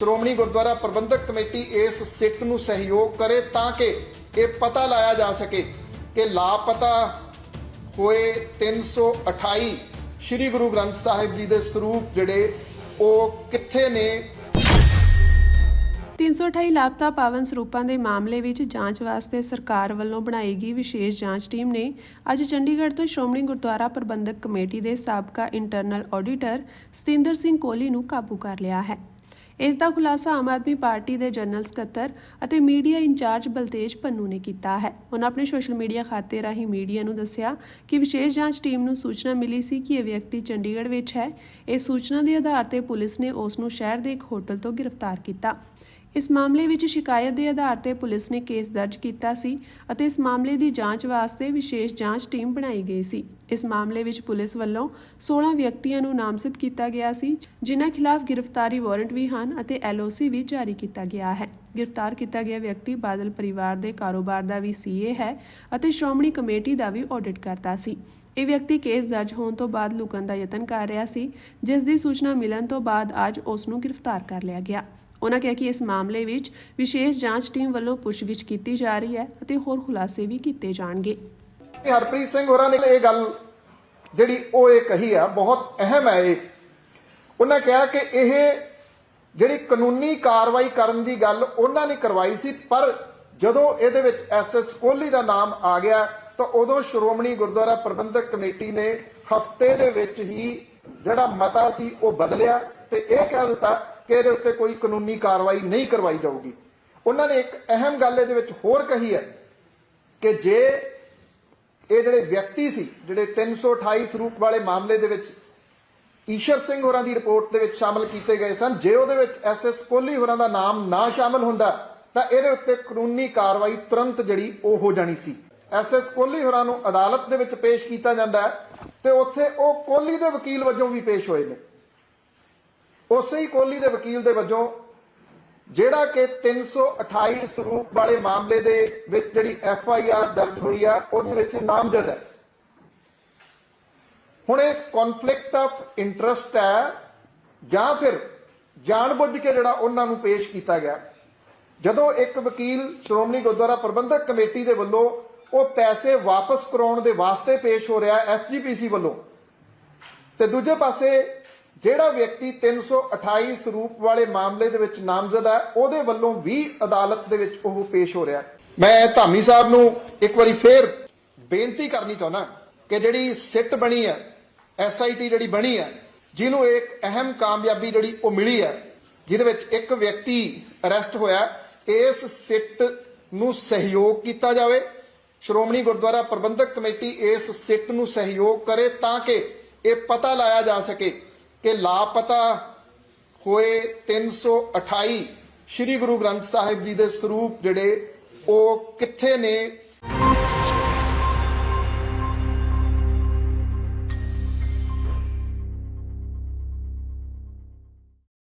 ਸ਼੍ਰੋਮਣੀ ਗੁਰਦੁਆਰਾ ਪ੍ਰਬੰਧਕ committee ਇਸ ਸਿੱਟ ਨੂੰ ਸਹਿਯੋਗ ਕਰੇ ਤਾਂ ਕਿ ਇਹ ਪਤਾ ਲਾਇਆ ਜਾ ਸਕੇ ਕਿ ਲਾਪਤਾ ਹੋਏ 328 ਸ੍ਰੀ ਗੁਰੂ ਗ੍ਰੰਥ ਸਾਹਿਬ ਜੀ ਦੇ ਸਰੂਪ ਜਿਹੜੇ ਉਹ ਕਿੱਥੇ ਨੇ? 328 ਲਾਪਤਾ ਪਾਵਨ ਸਰੂਪਾਂ ਦੇ ਮਾਮਲੇ ਵਿੱਚ ਜਾਂਚ ਵਾਸਤੇ ਸਰਕਾਰ ਵੱਲੋਂ ਬਣਾਈ ਗਈ ਵਿਸ਼ੇਸ਼ ਜਾਂਚ ਟੀਮ ਨੇ ਅੱਜ ਚੰਡੀਗੜ੍ਹ ਤੋਂ ਸ਼੍ਰੋਮਣੀ ਗੁਰਦੁਆਰਾ ਪ੍ਰਬੰਧਕ ਕਮੇਟੀ ਦੇ ਸਾਬਕਾ ਇੰਟਰਨਲ ਆਡੀਟਰ ਸਤਿੰਦਰ ਸਿੰਘ ਕੋਹਲੀ ਨੂੰ ਕਾਬੂ ਕਰ ਲਿਆ ਹੈ। ਇਸ ਦਾ ਖੁਲਾਸਾ ਆਮ ਆਦਮੀ ਪਾਰਟੀ ਦੇ ਜਨਰਲ ਸਕੱਤਰ ਅਤੇ ਮੀਡੀਆ ਇੰਚਾਰਜ ਬਲਤੇਜ ਪੰਨੂ ਨੇ ਕੀਤਾ ਹੈ। ਉਹਨਾਂ ਆਪਣੇ ਸੋਸ਼ਲ ਮੀਡੀਆ ਖਾਤੇ ਰਾਹੀਂ ਮੀਡੀਆ ਨੂੰ ਦੱਸਿਆ ਕਿ ਵਿਸ਼ੇਸ਼ ਜਾਂਚ ਟੀਮ ਨੂੰ ਸੂਚਨਾ ਮਿਲੀ ਸੀ ਕਿ ਇਹ ਵਿਅਕਤੀ ਚੰਡੀਗੜ੍ਹ ਵਿੱਚ ਹੈ। ਇਸ ਸੂਚਨਾ ਦੇ ਆਧਾਰ ਤੇ ਪੁਲਿਸ ਨੇ ਉਸ ਨੂੰ ਸ਼ਹਿਰ ਦੇ ਇੱਕ ਹੋਟਲ ਤੋਂ ਗ੍ਰਿਫਤਾਰ ਕੀਤਾ। ਇਸ ਮਾਮਲੇ ਵਿੱਚ ਸ਼ਿਕਾਇਤ ਦੇ ਆਧਾਰ ਤੇ ਪੁਲਿਸ ਨੇ ਕੇਸ ਦਰਜ ਕੀਤਾ ਸੀ ਅਤੇ ਇਸ ਮਾਮਲੇ ਦੀ ਜਾਂਚ ਵਾਸਤੇ ਵਿਸ਼ੇਸ਼ ਜਾਂਚ ਟੀਮ ਬਣਾਈ ਗਈ ਸੀ। ਇਸ ਮਾਮਲੇ ਵਿੱਚ ਪੁਲਿਸ ਵੱਲੋਂ 16 ਵਿਅਕਤੀਆਂ ਨੂੰ ਨਾਮਜ਼ਦ ਕੀਤਾ ਗਿਆ ਸੀ, ਜਿਨ੍ਹਾਂ ਖਿਲਾਫ ਗ੍ਰਿਫਤਾਰੀ ਵਾਰੰਟ ਵੀ ਹਨ ਅਤੇ ਐਲਓਸੀ ਵੀ ਜਾਰੀ ਕੀਤਾ ਗਿਆ ਹੈ। ਗ੍ਰਿਫਤਾਰ ਕੀਤਾ ਗਿਆ ਵਿਅਕਤੀ ਬਾਦਲ ਪਰਿਵਾਰ ਦੇ ਕਾਰੋਬਾਰ ਦਾ ਵੀ ਸੀਏ ਹੈ ਅਤੇ ਸ਼੍ਰੋਮਣੀ ਕਮੇਟੀ ਦਾ ਵੀ ਆਡਿਟ ਕਰਦਾ ਸੀ। ਇਹ ਵਿਅਕਤੀ ਕੇਸ ਦਰਜ ਹੋਣ ਤੋਂ ਬਾਅਦ ਲੁਕਣ ਦਾ ਯਤਨ ਕਰ ਰਿਹਾ ਸੀ, ਜਿਸ ਦੀ ਸੂਚਨਾ ਮਿਲਣ ਤੋਂ ਬਾਅਦ ਅੱਜ ਉਸ ਨੂੰ ਗ੍ਰਿਫਤਾਰ ਕਰ ਲਿਆ ਗਿਆ। ਉਹਨਾਂ ਕਿਹਾ ਕਿ ਇਸ ਮਾਮਲੇ ਵਿੱਚ ਵਿਸ਼ੇਸ਼ ਜਾਂਚ ਟੀਮ ਵੱਲੋਂ ਪੁੱਛਗਿੱਛ ਕੀਤੀ ਜਾ ਰਹੀ ਹੈ ਅਤੇ ਹੋਰ ਖੁਲਾਸੇ ਵੀ ਕੀਤੇ ਜਾਣਗੇ। ਹਰਪ੍ਰੀਤ ਸਿੰਘ ਹੋਰਾਂ ਨੇ ਇਹ ਗੱਲ ਜਿਹੜੀ ਉਹ ਇਹ ਕਹੀ ਆ, ਬਹੁਤ ਅਹਿਮ ਹੈ ਇਹ। ਉਹਨਾਂ ਕਿਹਾ ਕਿ ਇਹ ਜਿਹੜੀ ਕਾਨੂੰਨੀ ਕਾਰਵਾਈ ਕਰਨ ਦੀ ਗੱਲ ਉਹਨਾਂ ਨੇ ਕਰਵਾਈ ਸੀ, ਪਰ ਜਦੋਂ ਇਹਦੇ ਵਿੱਚ ਐਸਐਸ ਕੋਹਲੀ ਦਾ ਨਾਮ ਆ ਗਿਆ, ਤਾਂ ਉਦੋਂ ਸ਼੍ਰੋਮਣੀ ਗੁਰਦੁਆਰਾ ਪ੍ਰਬੰਧਕ ਕਮੇਟੀ ਨੇ ਹਫ਼ਤੇ ਦੇ ਵਿੱਚ ਹੀ ਜਿਹੜਾ ਮਤਾ ਸੀ ਉਹ ਬਦਲਿਆ ਤੇ ਇਹ ਕਹਿ ਦਿੱਤਾ ਕਿ ਇਹਦੇ ਉੱਤੇ ਕੋਈ ਕਾਨੂੰਨੀ ਕਾਰਵਾਈ ਨਹੀਂ ਕਰਵਾਈ ਜਾਊਗੀ। ਉਹਨਾਂ ਨੇ ਇੱਕ ਅਹਿਮ ਗੱਲ ਇਹਦੇ ਵਿੱਚ ਹੋਰ ਕਹੀ ਹੈ ਕਿ ਜੇ ਇਹ ਜਿਹੜੇ ਵਿਅਕਤੀ ਸੀ, ਜਿਹੜੇ 328 ਸਰੂਪ ਵਾਲੇ ਮਾਮਲੇ ਦੇ ਵਿੱਚ ਈਸ਼ਰ ਸਿੰਘ ਹੋਰਾਂ ਦੀ ਰਿਪੋਰਟ ਦੇ ਵਿੱਚ ਸ਼ਾਮਲ ਕੀਤੇ ਗਏ ਸਨ, ਜੇ ਉਹਦੇ ਵਿੱਚ ਐਸਐਸ ਕੋਹਲੀ ਹੋਰਾਂ ਦਾ ਨਾਮ ਨਾ ਸ਼ਾਮਲ ਹੁੰਦਾ, ਤਾਂ ਇਹਦੇ ਉੱਤੇ ਕਾਨੂੰਨੀ ਕਾਰਵਾਈ ਤੁਰੰਤ ਜਿਹੜੀ ਉਹ ਹੋ ਜਾਣੀ ਸੀ। ਐਸਐਸ ਕੋਹਲੀ ਹੋਰਾਂ ਨੂੰ ਅਦਾਲਤ ਦੇ ਵਿੱਚ ਪੇਸ਼ ਕੀਤਾ ਜਾਂਦਾ ਹੈ ਤੇ ਉੱਥੇ ਉਹ ਕੋਹਲੀ ਦੇ ਵਕੀਲ ਵਜੋਂ ਵੀ ਪੇਸ਼ ਹੋਏ ਨੇ। ਉਸੇ ਹੀ ਕੋਹਲੀ ਦੇ ਵਕੀਲ ਦੇ ਵਜੋਂ ਜਿਹੜਾ ਕਿ 328 ਸਰੂਪ ਵਾਲੇ ਮਾਮਲੇ ਦੇ ਵਿੱਚ ਜਿਹੜੀ ਐਫ ਆਈ ਆਰ ਦਰਜ ਹੋਈ ਆ, ਉਹਦੇ ਵਿੱਚ ਨਾਮਜ਼ਦ ਹੈ। ਹੁਣ ਇਹ ਕਨਫਲਿਕਟ ਆਫ ਇੰਟਰਸਟ ਹੈ ਜਾਂ ਫਿਰ ਜਾਣਬੁੱਝ ਕੇ ਜਿਹੜਾ ਉਹਨਾਂ ਨੂੰ ਪੇਸ਼ ਕੀਤਾ ਗਿਆ। ਜਦੋਂ ਇੱਕ ਵਕੀਲ ਸ਼੍ਰੋਮਣੀ ਗੁਰਦੁਆਰਾ ਪ੍ਰਬੰਧਕ ਕਮੇਟੀ ਦੇ ਵੱਲੋਂ ਉਹ ਪੈਸੇ ਵਾਪਸ ਕਰਾਉਣ ਦੇ ਵਾਸਤੇ ਪੇਸ਼ ਹੋ ਰਿਹਾ ਐਸਜੀਪੀਸੀ ਵੱਲੋਂ, ਤੇ ਦੂਜੇ ਪਾਸੇ ਜਿਹੜਾ ਵਿਅਕਤੀ 328 ਸਰੂਪ ਵਾਲੇ ਮਾਮਲੇ ਦੇ ਵਿੱਚ ਨਾਮਜ਼ਦ ਹੈ, ਉਹਦੇ ਵੱਲੋਂ ਵੀ ਅਦਾਲਤ ਦੇ ਵਿੱਚ ਉਹ ਪੇਸ਼ ਹੋ ਰਿਹਾ ਮੈਂ ਧਾਮੀ ਸਾਹਿਬ ਨੂੰ ਇੱਕ ਵਾਰੀ ਫੇਰ ਬੇਨਤੀ ਕਰਨੀ ਚਾਹੁੰਦਾ ਕਿ ਜਿਹੜੀ ਸਿੱਟ ਬਣੀ ਹੈ ਐਸਆਈਟੀ ਜਿਹੜੀ ਬਣੀ ਹੈ, ਜਿਹਨੂੰ ਇੱਕ ਅਹਿਮ ਕਾਮਯਾਬੀ ਜਿਹੜੀ ਉਹ ਮਿਲੀ ਹੈ, ਜਿਹਦੇ ਵਿੱਚ ਇੱਕ ਵਿਅਕਤੀ ਅਰੈਸਟ ਹੋਇਆ ਇਸ ਸਿੱਟ ਨੂੰ ਸਹਿਯੋਗ ਕੀਤਾ ਜਾਵੇ। ਸ਼੍ਰੋਮਣੀ ਗੁਰਦੁਆਰਾ ਪ੍ਰਬੰਧਕ ਕਮੇਟੀ ਇਸ ਸਿੱਟ ਨੂੰ ਸਹਿਯੋਗ ਕਰੇ ਤਾਂ ਕਿ ਇਹ ਪਤਾ ਲਾਇਆ ਜਾ ਸਕੇ ਕਿ ਲਾਪਤਾ ਹੋਏ 328 ਸ੍ਰੀ ਗੁਰੂ ਗ੍ਰੰਥ ਸਾਹਿਬ ਜੀ ਦੇ ਸਰੂਪ ਜਿਹੜੇ ਉਹ ਕਿੱਥੇ ਨੇ?